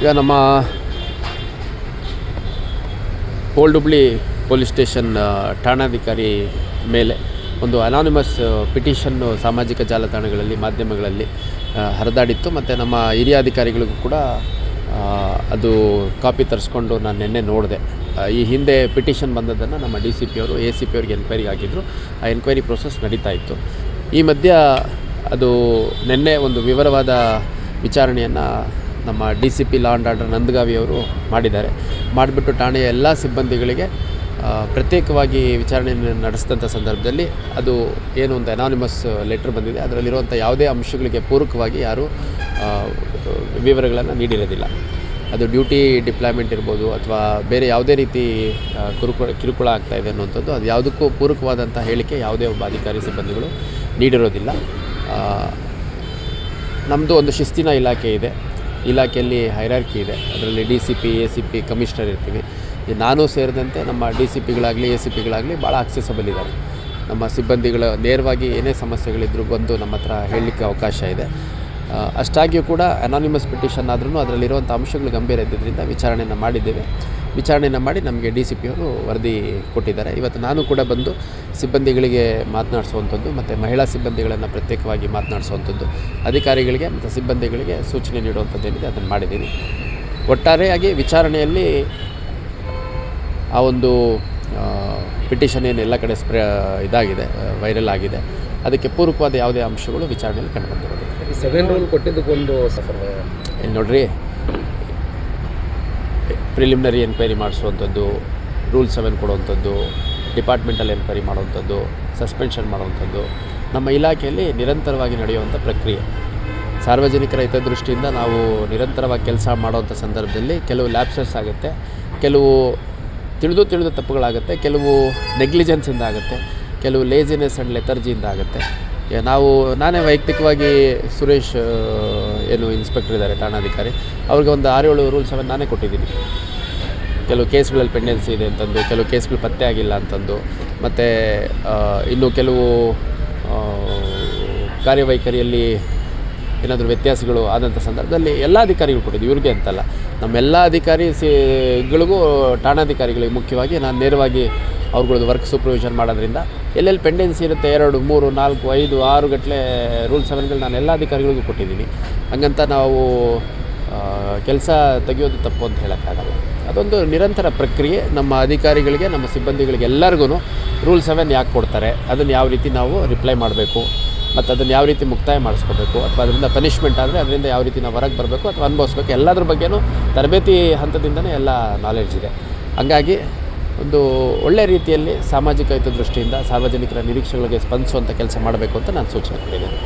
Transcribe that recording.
ಈಗ ನಮ್ಮ old Hubli police station ಠಾಣಾಧಿಕಾರಿ ಮೇಲೆ ಒಂದು ಅನಾನಿಮಸ್ ಪಿಟಿಷನ್ನು ಸಾಮಾಜಿಕ ಜಾಲತಾಣಗಳಲ್ಲಿ, ಮಾಧ್ಯಮಗಳಲ್ಲಿ ಹರಿದಾಡಿತ್ತು. ಮತ್ತು ನಮ್ಮ ಹಿರಿಯ ಅಧಿಕಾರಿಗಳಿಗೂ ಕೂಡ ಅದು ಕಾಪಿ ತರಿಸ್ಕೊಂಡು ನಾನು ನಿನ್ನೆ ನೋಡಿದೆ. ಈ ಹಿಂದೆ ಪಿಟಿಷನ್ ಬಂದದ್ದನ್ನು ನಮ್ಮ ಡಿ ಸಿ ಪಿ ಅವರು, ಎ ಸಿ ಪಿ ಅವ್ರಿಗೆ ಎನ್ಕ್ವೈರಿ ಆಗಿದ್ದರು ಆ ಎನ್ಕ್ವೈರಿ ಪ್ರೊಸೆಸ್ ನಡೀತಾ ಇತ್ತು. ಈ ಮಧ್ಯ ಅದು ನಿನ್ನೆ ಒಂದು ವಿವರವಾದ ವಿಚಾರಣೆಯನ್ನು ನಮ್ಮ D C P law and order Nandagavi ಅವರು ಮಾಡಿದ್ದಾರೆ. ಮಾಡಿಬಿಟ್ಟು ಠಾಣೆಯ ಎಲ್ಲ ಸಿಬ್ಬಂದಿಗಳಿಗೆ ಪ್ರತ್ಯೇಕವಾಗಿ ವಿಚಾರಣೆಯನ್ನು ನಡೆಸಿದಂಥ ಸಂದರ್ಭದಲ್ಲಿ ಅದು ಏನು ಒಂದು ಅನಾನಿಮಸ್ ಲೆಟ್ರ್ ಬಂದಿದೆ. ಅದರಲ್ಲಿರುವಂಥ ಯಾವುದೇ ಅಂಶಗಳಿಗೆ ಪೂರಕವಾಗಿ ಯಾರೂ ವಿವರಗಳನ್ನು ನೀಡಿರೋದಿಲ್ಲ. ಅದು ಡ್ಯೂಟಿ ಡಿಪ್ಲಾಯ್ಮೆಂಟ್ ಇರ್ಬೋದು ಅಥವಾ ಬೇರೆ ಯಾವುದೇ ರೀತಿ ಕುರುಕುಳ, ಕಿರುಕುಳ ಆಗ್ತಾ ಇದೆ ಅನ್ನುವಂಥದ್ದು ಅದು ಯಾವುದಕ್ಕೂ ಪೂರಕವಾದಂಥ ಹೇಳಿಕೆ ಯಾವುದೇ ಒಬ್ಬ ಅಧಿಕಾರಿ ಸಿಬ್ಬಂದಿಗಳು ನೀಡಿರೋದಿಲ್ಲ. ನಮ್ಮದು ಒಂದು ಶಿಸ್ತಿನ ಇಲಾಖೆ ಇದೆ. ಇಲಾಖೆಯಲ್ಲಿ ಹೈರಾರ್ಕಿ ಇದೆ. ಅದರಲ್ಲಿ D C P, A C P commissioner ಇರ್ತೀವಿ. ನಾನು ಸೇರಿದಂತೆ ನಮ್ಮ ಡಿ ಸಿ ಪಿಗಳಾಗಲಿ, ಎ ಸಿ ಪಿಗಳಾಗಲಿ ಭಾಳ ಆಕ್ಸೆಸಬಲ್ ಇದ್ದಾರೆ ನಮ್ಮ ಸಿಬ್ಬಂದಿಗಳ ನೇರವಾಗಿ ಏನೇ ಸಮಸ್ಯೆಗಳಿದ್ರೂ ಬಂದು ನಮ್ಮ ಹತ್ರ ಹೇಳಲಿಕ್ಕೆ ಅವಕಾಶ ಇದೆ. ಅಷ್ಟಾಗಿಯೂ ಕೂಡ ಅನಾನಿಮಸ್ ಪಿಟಿಷನ್ ಆದ್ರೂ ಅದರಲ್ಲಿರುವಂಥ ಅಂಶಗಳು ಗಂಭೀರ ಇದ್ದಿದ್ದರಿಂದ ವಿಚಾರಣೆಯನ್ನು ಮಾಡಿದ್ದೇವೆ. ವಿಚಾರಣೆಯನ್ನು ಮಾಡಿ ನಮಗೆ ಡಿ ಸಿ ಪಿಯವರು ವರದಿ ಕೊಟ್ಟಿದ್ದಾರೆ. ಇವತ್ತು ನಾನು ಕೂಡ ಬಂದು ಸಿಬ್ಬಂದಿಗಳಿಗೆ ಮಾತನಾಡಿಸುವಂಥದ್ದು ಮತ್ತು ಮಹಿಳಾ ಸಿಬ್ಬಂದಿಗಳನ್ನು ಪ್ರತ್ಯೇಕವಾಗಿ ಮಾತನಾಡಿಸುವಂಥದ್ದು, ಅಧಿಕಾರಿಗಳಿಗೆ ಮತ್ತು ಸಿಬ್ಬಂದಿಗಳಿಗೆ ಸೂಚನೆ ನೀಡುವಂಥದ್ದೇನಿದೆ ಅದನ್ನು ಮಾಡಿದ್ದೀನಿ. ಒಟ್ಟಾರೆಯಾಗಿ ವಿಚಾರಣೆಯಲ್ಲಿ ಆ ಒಂದು ಪಿಟಿಷನ್ ಏನು ಎಲ್ಲ ಕಡೆ ಸ್ಪ್ರೇ ಇದಾಗಿದೆ ವೈರಲ್ ಆಗಿದೆ. ಅದಕ್ಕೆ ಪೂರ್ವಕವಾದ ಯಾವುದೇ ಅಂಶಗಳು ವಿಚಾರಣೆಯಲ್ಲಿ ಕಂಡುಬಂದಿರೋದು ಸೆವೆನ್ ರೂಲ್ ಕೊಟ್ಟಿದ್ದಕ್ಕೊಂದು ಸಫರ್ ಇಲ್ಲಿ ನೋಡ್ರಿ ಪ್ರಿಲಿಮಿನರಿ ಎನ್ಕ್ವೈರಿ ಮಾಡಿಸುವಂಥದ್ದು ರೂಲ್ ಸೆವೆನ್ ಕೊಡುವಂಥದ್ದು ಡಿಪಾರ್ಟ್ಮೆಂಟಲ್ ಎನ್ಕ್ವೈರಿ ಮಾಡುವಂಥದ್ದು ಸಸ್ಪೆನ್ಷನ್ ಮಾಡುವಂಥದ್ದು ನಮ್ಮ ಇಲಾಖೆಯಲ್ಲಿ ನಿರಂತರವಾಗಿ ನಡೆಯುವಂಥ ಪ್ರಕ್ರಿಯೆ. ಸಾರ್ವಜನಿಕರ ಹಿತದೃಷ್ಟಿಯಿಂದ ನಾವು ನಿರಂತರವಾಗಿ ಕೆಲಸ ಮಾಡುವಂಥ ಸಂದರ್ಭದಲ್ಲಿ ಕೆಲವು ಲ್ಯಾಪ್ಸಸ್ ಆಗುತ್ತೆ, ಕೆಲವು ತಿಳಿದು ತಿಳಿದು ತಪ್ಪುಗಳಾಗುತ್ತೆ, ಕೆಲವು ನೆಗ್ಲಿಜೆನ್ಸಿಂದ ಆಗುತ್ತೆ, ಕೆಲವು ಲೇಜಿನೆಸ್ ಆ್ಯಂಡ್ ಲೆಥರ್ಜಿಯಿಂದ ಆಗುತ್ತೆ. ನಾವು, ನಾನೇ ವೈಯಕ್ತಿಕವಾಗಿ ಸುರೇಶ್ ಏನು ಇನ್ಸ್ಪೆಕ್ಟರ್ ಇದ್ದಾರೆ, ಠಾಣಾಧಿಕಾರಿ. ಅವ್ರಿಗೆ ಒಂದು ಆರು ಏಳು ರೂಲ್ ಸೆವೆನ್ ನಾನೇ ಕೊಟ್ಟಿದ್ದೀನಿ. ಕೆಲವು ಕೇಸ್ಗಳಲ್ಲಿ ಪೆಂಡೆನ್ಸಿ ಇದೆ ಅಂತಂದು, ಕೆಲವು ಕೇಸ್ಗಳು ಪತ್ತೆ ಆಗಿಲ್ಲ ಅಂತಂದು, ಮತ್ತು ಇನ್ನು ಕೆಲವು ಕಾರ್ಯವೈಖರಿಯಲ್ಲಿ ಏನಾದರೂ ವ್ಯತ್ಯಾಸಗಳು ಆದಂಥ ಸಂದರ್ಭದಲ್ಲಿ ಎಲ್ಲ ಅಧಿಕಾರಿಗಳು ಕೊಟ್ಟಿದ್ದು, ಇವ್ರಿಗೆ ಅಂತಲ್ಲ. ನಮ್ಮೆಲ್ಲ ಅಧಿಕಾರಿ ಸಿಗಳಿಗೂ ಠಾಣಾಧಿಕಾರಿಗಳಿಗೆ ಮುಖ್ಯವಾಗಿ ನಾನು ನೇರವಾಗಿ ಅವ್ರುಗಳದ್ದು ವರ್ಕ್ ಸೂಪರ್ವಿಷನ್ ಮಾಡೋದ್ರಿಂದ. ಎಲ್ಲೆಲ್ಲಿ ಪೆಂಡೆನ್ಸಿ ಇರುತ್ತೆ ಎರಡು, ಮೂರು, ನಾಲ್ಕು, ಐದು, ಆರು ಗಟ್ಟಲೆ ರೂಲ್ ಸೆವೆನ್ಗಳು ನಾನು ಎಲ್ಲ ಅಧಿಕಾರಿಗಳಿಗೂ ಕೊಟ್ಟಿದ್ದೀನಿ. ಹಂಗಂತ ನಾವು ಕೆಲಸ ತೆಗೆಯೋದು ತಪ್ಪು ಅಂತ ಹೇಳೋಕ್ಕಾಗಲ್ಲ. ಅದೊಂದು ನಿರಂತರ ಪ್ರಕ್ರಿಯೆ. ನಮ್ಮ ಅಧಿಕಾರಿಗಳಿಗೆ, ನಮ್ಮ ಸಿಬ್ಬಂದಿಗಳಿಗೆ ಎಲ್ಲರಿಗೂ ರೂಲ್ ಸೆವೆನ್ ಯಾಕೆ ಕೊಡ್ತಾರೆ? ಅದನ್ನು ಯಾವ ರೀತಿ ನಾವು ರಿಪ್ಲೈ ಮಾಡಬೇಕು? ಮತ್ತು ಅದನ್ನು ಯಾವ ರೀತಿ ಮುಕ್ತಾಯ ಮಾಡಿಸ್ಕೋಬೇಕು? ಅಥವಾ ಅದರಿಂದ ಪನಿಷ್ಮೆಂಟ್ ಆದರೆ ಅದರಿಂದ ಯಾವ ರೀತಿ ನಾವು ಹೊರಗೆ ಬರಬೇಕು? ಅಥವಾ ಅನುಭವಿಸ್ಬೇಕು? ಎಲ್ಲದ್ರ ಬಗ್ಗೆಯೂ ತರಬೇತಿ ಹಂತದಿಂದನೇ ಎಲ್ಲ ನಾಲೆಡ್ಜ್ ಇದೆ. ಹಂಗಾಗಿ ಒಂದು ಒಳ್ಳೆಯ ರೀತಿಯಲ್ಲಿ ಸಾಮಾಜಿಕ ಹಿತದೃಷ್ಟಿಯಿಂದ ಸಾರ್ವಜನಿಕರ ನಿರೀಕ್ಷೆಗಳಿಗೆ ಸ್ಪಂದಿಸುವಂಥ ಕೆಲಸ ಮಾಡಬೇಕು ಅಂತ ನಾನು ಸೂಚನೆ ಕೊಟ್ಟಿದ್ದೇನೆ.